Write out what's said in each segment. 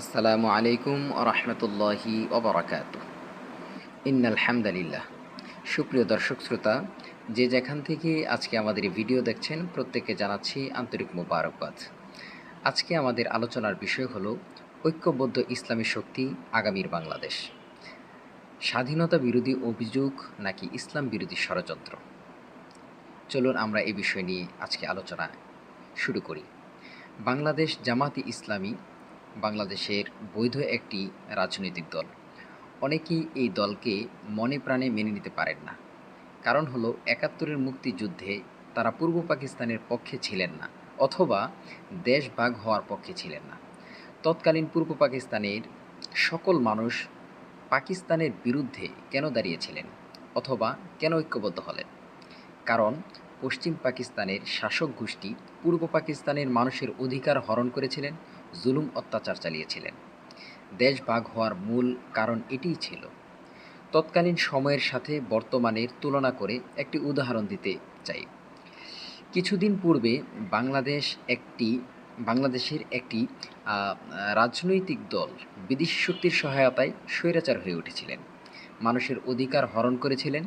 আসসালামু আলাইকুম রহমতুল্লাহি ওবরাকাত ইন্নাল হামদালিল্লাহ। সুপ্রিয় দর্শক শ্রোতা, যে যেখান থেকে আজকে আমাদের ভিডিও দেখছেন, প্রত্যেককে জানাচ্ছি আন্তরিক মোবারকবাদ। আজকে আমাদের আলোচনার বিষয় হলো, ঐক্যবদ্ধ ইসলামী শক্তি আগামীর বাংলাদেশ। স্বাধীনতা বিরোধী অভিযোগ নাকি ইসলাম বিরোধী ষড়যন্ত্র? চলুন আমরা এ বিষয় নিয়ে আজকে আলোচনা শুরু করি। বাংলাদেশ জামাতি ইসলামী বাংলাদেশের বৈধ একটি রাজনৈতিক দল। অনেকেই এই দলকে মনে প্রাণে মেনে নিতে পারেন না। কারণ হলো একাত্তরের মুক্তিযুদ্ধে তারা পূর্ব পাকিস্তানের পক্ষে ছিলেন না অথবা দেশ ভাগ হওয়ার পক্ষে ছিলেন না। তৎকালীন পূর্ব পাকিস্তানের সকল মানুষ পাকিস্তানের বিরুদ্ধে কেন দাঁড়িয়েছিলেন অথবা কেন ঐক্যবদ্ধ হলেন? কারণ পশ্চিম পাকিস্তানের শাসক গোষ্ঠী পূর্ব পাকিস্তানের মানুষের অধিকার হরণ করেছিলেন জুলুম অত্যাচার চালিয়েছিলেন। দেশ ভাগ হওয়ার মূল কারণ এটিই ছিল। তৎকালীন সময়ের সাথে বর্তমানের তুলনা করে একটি উদাহরণ দিতে চাই। কিছুদিন পূর্বে বাংলাদেশ একটি, বাংলাদেশের একটি রাজনৈতিক দল বিদেশি শক্তির সহায়তায় স্বৈরাচার হয়ে উঠেছিলেন। মানুষের অধিকার হরণ করেছিলেন,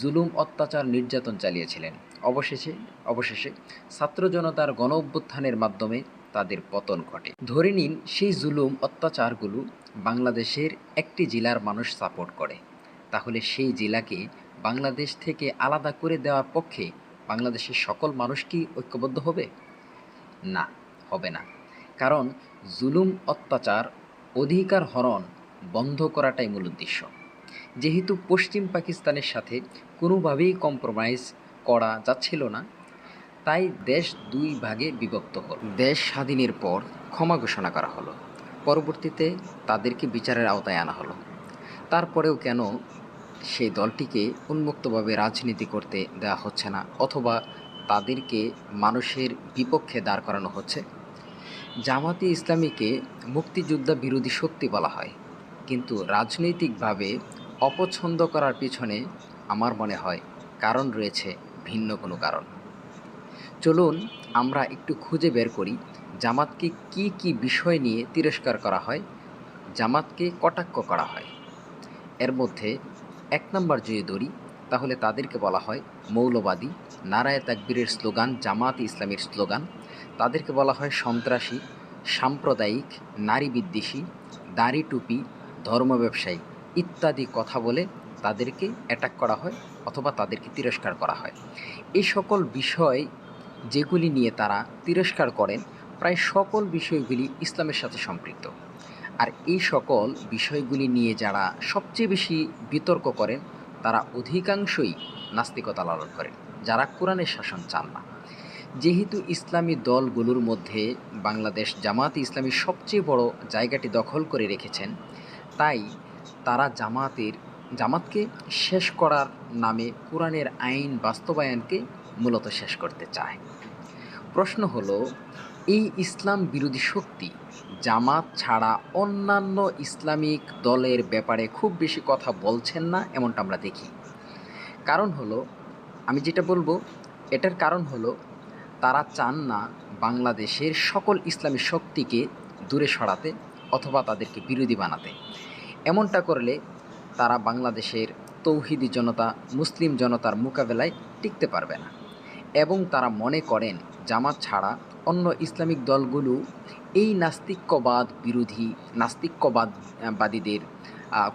জুলুম অত্যাচার নির্যাতন চালিয়েছিলেন। অবশেষে অবশেষে ছাত্র জনতার গণ অভ্যুত্থানের মাধ্যমে তাদের পতন ঘটে। ধরে নিন, সেই জুলুম অত্যাচারগুলো বাংলাদেশের একটি জেলার মানুষ সাপোর্ট করে। তাহলে সেই জেলাকে বাংলাদেশ থেকে আলাদা করে দেওয়ার পক্ষে বাংলাদেশের সকল মানুষ কি ঐক্যবদ্ধ হবে? না হবে না। কারণ জুলুম, অত্যাচার, অধিকার হরণ বন্ধ করাটাই মূল উদ্দেশ্য। যেহেতু পশ্চিম পাকিস্তানের সাথে কোনোভাবেই কম্প্রোমাইজ করা যাচ্ছিল না তাই দেশ দুই ভাগে বিভক্ত হল। দেশ স্বাধীনের পর ক্ষমা ঘোষণা করা হলো। পরবর্তীতে তাদেরকে বিচারের আওতায় আনা হলো। তারপরেও কেন সেই দলটিকে উন্মুক্তভাবে রাজনীতি করতে দেওয়া হচ্ছে না অথবা তাদেরকে মানুষের বিপক্ষে দাঁড় করানো হচ্ছে? জামাতি ইসলামীকে মুক্তিযোদ্ধা বিরোধী শক্তি বলা হয়। কিন্তু রাজনৈতিকভাবে অপছন্দ করার পিছনে আমার মনে হয় কারণ রয়েছে ভিন্ন কোনো কারণ। চলুন আমরা একটু খুঁজে বের করি জামাতকে কি কি বিষয় নিয়ে তিরস্কার করা হয়, জামাতকে কটাক্ষ করা হয়। এর মধ্যে এক নম্বর যদি ধরি, তাহলে তাদেরকে বলা হয় মৌলবাদী, নারায় তাকবীরের স্লোগান, জামাত ইসলামের স্লোগান। তাদেরকে বলা হয় সন্ত্রাসী, সাম্প্রদায়িক, নারী বিদ্বেষী, দাড়ি টুপি, ধর্ম ব্যবসায়ী ইত্যাদি কথা বলে তাদেরকে অ্যাটাক করা হয় অথবা তাদেরকে তিরস্কার করা হয়। এই সকল বিষয় যেগুলি নিয়ে তারা তিরস্কার করেন প্রায় সকল বিষয়গুলি ইসলামের সাথে সম্পৃক্ত। আর এই সকল বিষয়গুলি নিয়ে যারা সবচেয়ে বেশি বিতর্ক করেন, তারা অধিকাংশই নাস্তিকতা লালন করেন, যারা কোরআনের শাসন চান না। যেহেতু ইসলামী দলগুলোর মধ্যে বাংলাদেশ জামাত ইসলামী সবচেয়ে বড় জায়গাটি দখল করে রেখেছেন, তাই তারা জামাতের, জামাতকে শেষ করার নামে কোরআনের আইন বাস্তবায়নকে মূলত শেষ করতে চায়। প্রশ্ন হলো, এই ইসলাম বিরোধী শক্তি জামাত ছাড়া অন্যান্য ইসলামিক দলের ব্যাপারে খুব বেশি কথা বলছেন না এমনটা আমরা দেখি। কারণ হলো, আমি যেটা বলব, এটার কারণ হলো, তারা চান না বাংলাদেশের সকল ইসলামী শক্তিকে দূরে সরাতে অথবা তাদেরকে বিরোধী বানাতে। এমনটা করলে তারা বাংলাদেশের তৌহিদি জনতা, মুসলিম জনতার মোকাবেলায় টিকতে পারবে না। এবং তারা মনে করেন, জামাত ছাড়া অন্য ইসলামিক দলগুলো এই নাস্তিক্যবাদ বিরোধী, নাস্তিক্যবাদবাদীদের বাদীদের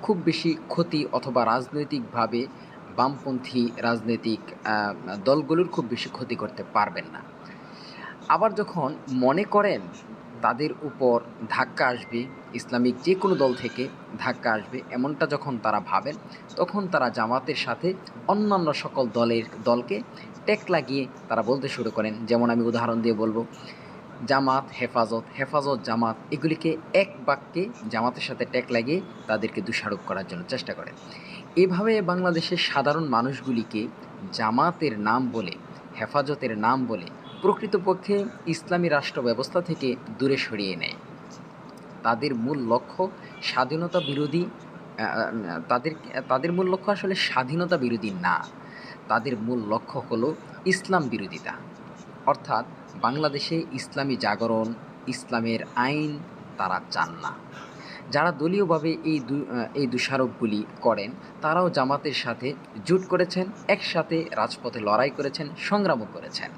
খুব বেশি ক্ষতি অথবা রাজনৈতিকভাবে বামপন্থী রাজনৈতিক দলগুলোর খুব বেশি ক্ষতি করতে পারবেন না। আবার যখন মনে করেন তাদের উপর ধাক্কা আসবে, ইসলামিক যে কোনো দল থেকে ধাক্কা আসবে, এমনটা যখন তারা ভাবেন, তখন তারা জামাতের সাথে অন্যান্য সকল দলের দলকে ট্যাক লাগিয়ে তারা বলতে শুরু করেন। যেমন আমি উদাহরণ দিয়ে বলব, জামাত, হেফাজত হেফাজত, জামাত, এগুলিকে এক বাক্যে জামাতের সাথে ট্যাগ লাগিয়ে তাদেরকে দোষারোপ করার জন্য চেষ্টা করে এভাবে বাংলাদেশের সাধারণ মানুষগুলিকে জামাতের নাম বলে, হেফাজতের নাম বলে প্রকৃতপক্ষে ইসলামী রাষ্ট্র ব্যবস্থা থেকে দূরে সরিয়ে নেয়। তাদের মূল লক্ষ্য স্বাধীনতা বিরোধী তাদের তাদের মূল লক্ষ্য আসলে স্বাধীনতা বিরোধী না। তাদের মূল লক্ষ্য হলো ইসলাম বিরোধিতা। অর্থাৎ বাংলাদেশে ইসলামী জাগরণ, ইসলামের আইন তারা চান না। যারা দলীয়ভাবে এই এই দোষারোপগুলি করেন, তারাও জামাতের সাথে জুট করেছেন, একসাথে রাজপথে লড়াই করেছেন, সংগ্রামও করেছেন।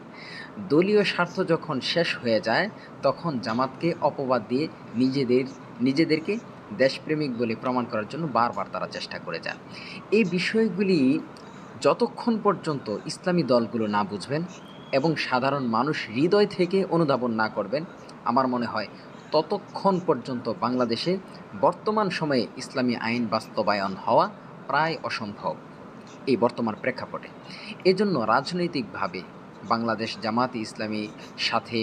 দলীয় স্বার্থ যখন শেষ হয়ে যায়, তখন জামাতকে অপবাদ দিয়ে নিজেদের, নিজেদেরকে দেশপ্রেমিক বলে প্রমাণ করার জন্য বারবার তারা চেষ্টা করে যান। এই বিষয়গুলি যতক্ষণ পর্যন্ত ইসলামী দলগুলো না বুঝবেন এবং সাধারণ মানুষ হৃদয় থেকে অনুধাবন না করবেন, আমার মনে হয় ততক্ষণ পর্যন্ত বাংলাদেশে বর্তমান সময়ে ইসলামী আইন বাস্তবায়ন হওয়া প্রায় অসম্ভব, এই বর্তমান প্রেক্ষাপটে। এজন্য রাজনৈতিকভাবে বাংলাদেশ জামাতে ইসলামী সাথে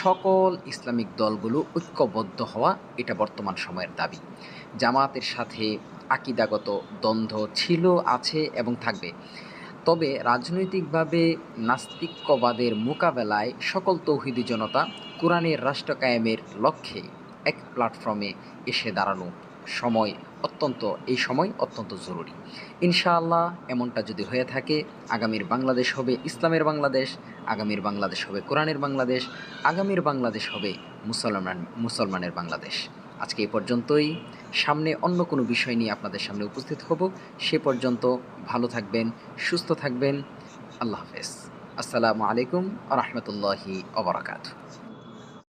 সকল ইসলামিক দলগুলো ঐক্যবদ্ধ হওয়া এটা বর্তমান সময়ের দাবি। জামাতের সাথে আকিদাগত দ্বন্দ্ব ছিল, আছে এবং থাকবে। তবে রাজনৈতিকভাবে নাস্তিক্যবাদের মোকাবেলায় সকল তৌহিদি জনতা কোরআনের রাষ্ট্র কায়েমের লক্ষ্যে এক প্ল্যাটফর্মে এসে দাঁড়ানো। সময় অত্যন্ত, এই সময় অত্যন্ত জরুরি। ইনশাআল্লাহ, এমনটা যদি হয়ে থাকে, আগামীর বাংলাদেশ হবে ইসলামের বাংলাদেশ, আগামীর বাংলাদেশ হবে কোরআনের বাংলাদেশ, আগামীর বাংলাদেশ হবে মুসলমান, মুসলমানের বাংলাদেশ। আজকে এই পর্যন্তই। সামনে অন্য কোনো বিষয় নিয়ে আপনাদের সামনে উপস্থিত হব। সে পর্যন্ত ভালো থাকবেন, সুস্থ থাকবেন। আল্লাহ হাফেজ। আসসালামু আলাইকুম রহমতুল্লাহি ওবরাকাতু